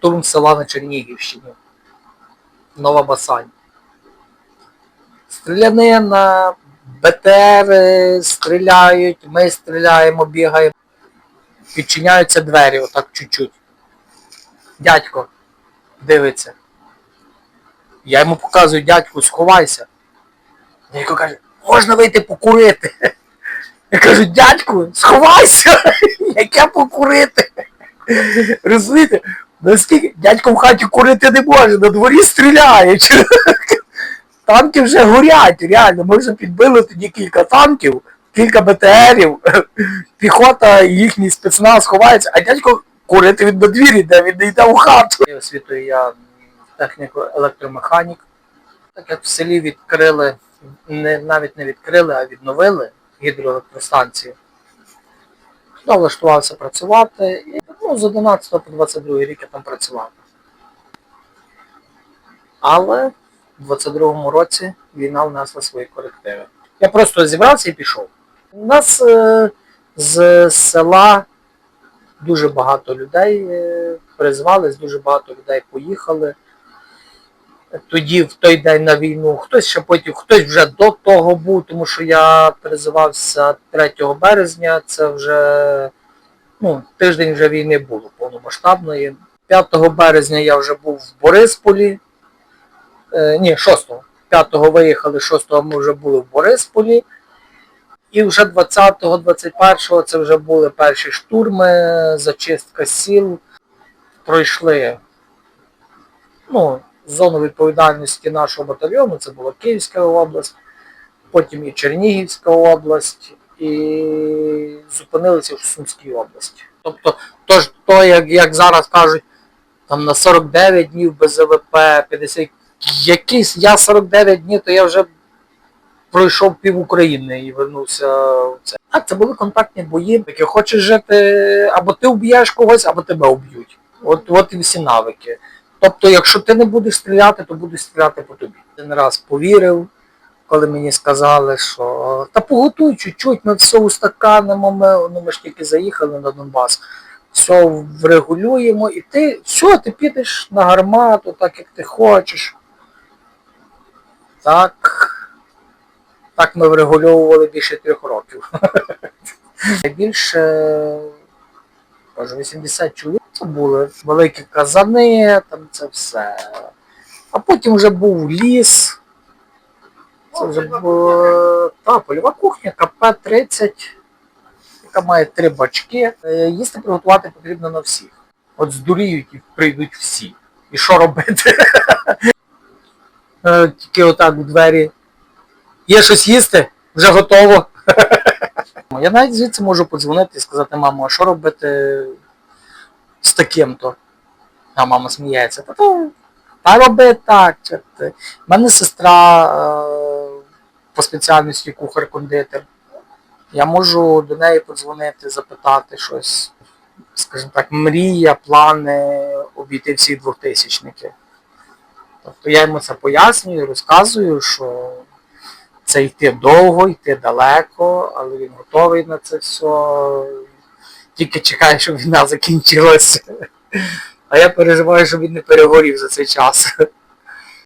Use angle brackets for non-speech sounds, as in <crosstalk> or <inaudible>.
штурм села на Чернігівщині. Нова Басань. Стрілянина, БТРи стріляють, ми стріляємо, бігаємо. Відчиняються двері отак чуть-чуть. Дядько дивиться. Я йому показую, дядьку, сховайся. Дядько каже, можна вийти покурити. Я кажу, дядьку, сховайся! <laughs> Яке покурити? Розумієте? Наскільки дядько в хаті курити не може, на дворі стріляють. <laughs> Танки вже горять, реально. Ми вже підбили тоді кілька танків, кілька БТРів, <laughs> піхота їхній спецназ ховається, а дядько курити від двір де він не йде в хату. Освітую я техніко-електромеханік. Так як в селі відкрили, не, навіть не відкрили, а відновили гідроелектростанцію. Туди влаштувався працювати. Ну, з 11 по 22 рік я там працював. Але в 22-му році війна внесла свої корективи. Я просто зібрався і пішов. У нас е, з села дуже багато людей е, призвались, дуже багато людей поїхали. Тоді, в той день на війну, хтось ще потім, хтось вже до того був, тому що я призивався 3 березня, це вже ну, тиждень вже війни було повномасштабної. 5 березня я вже був в Борисполі. Е, ні, 6-го. 5-го виїхали, 6-го ми вже були в Борисполі. І вже 20-го, 21-го це вже були перші штурми, зачистка сіл. Пройшли ну, зону відповідальності нашого батальйону, це була Київська область, потім і Чернігівська область, і зупинилися в Сумській області. Тобто, то, то як, як зараз кажуть, там на 49 днів без ВВП, 50, якийсь, я 49 днів, то я вже пройшов пів України і вернувся в це. А це були контактні бої, які хочеш жити, або ти вб'єш когось, або тебе вб'ють. От, от і всі навики. Тобто, якщо ти не будеш стріляти, то будуть стріляти по тобі. Один раз повірив, коли мені сказали, що та поготуй чуть-чуть, ми все устаканимо, ми, ну, ми ж тільки заїхали на Донбас, все врегулюємо, і ти все, ти підеш на гармату, так як ти хочеш. Так, так ми врегульовували більше трьох років. <laughs> Найбільше, може, 80 чоловік були великі казани, там це все. А потім вже був ліс. Це вже та, польова кухня, КП-30, яка має три бачки. Е, Їсти приготувати потрібно на всіх. От здуріють і прийдуть всі. І що робити? Е, Тільки отак у двері. Є щось їсти? Вже готово. Я навіть звідси можу подзвонити і сказати, мамо, а що робити з таким-то? А мама сміється. Та, то, та роби так. чи ти. У мене сестра е, по спеціальності кухар-кондитер. Я можу до неї подзвонити, запитати щось, скажімо так, мрія, плани обійти всі двохтисячники. Тобто я йому це пояснюю, розказую, що це йти довго, йти далеко, але він готовий на це все. Тільки чекає, щоб війна закінчилася. А я переживаю, щоб він не перегорів за цей час.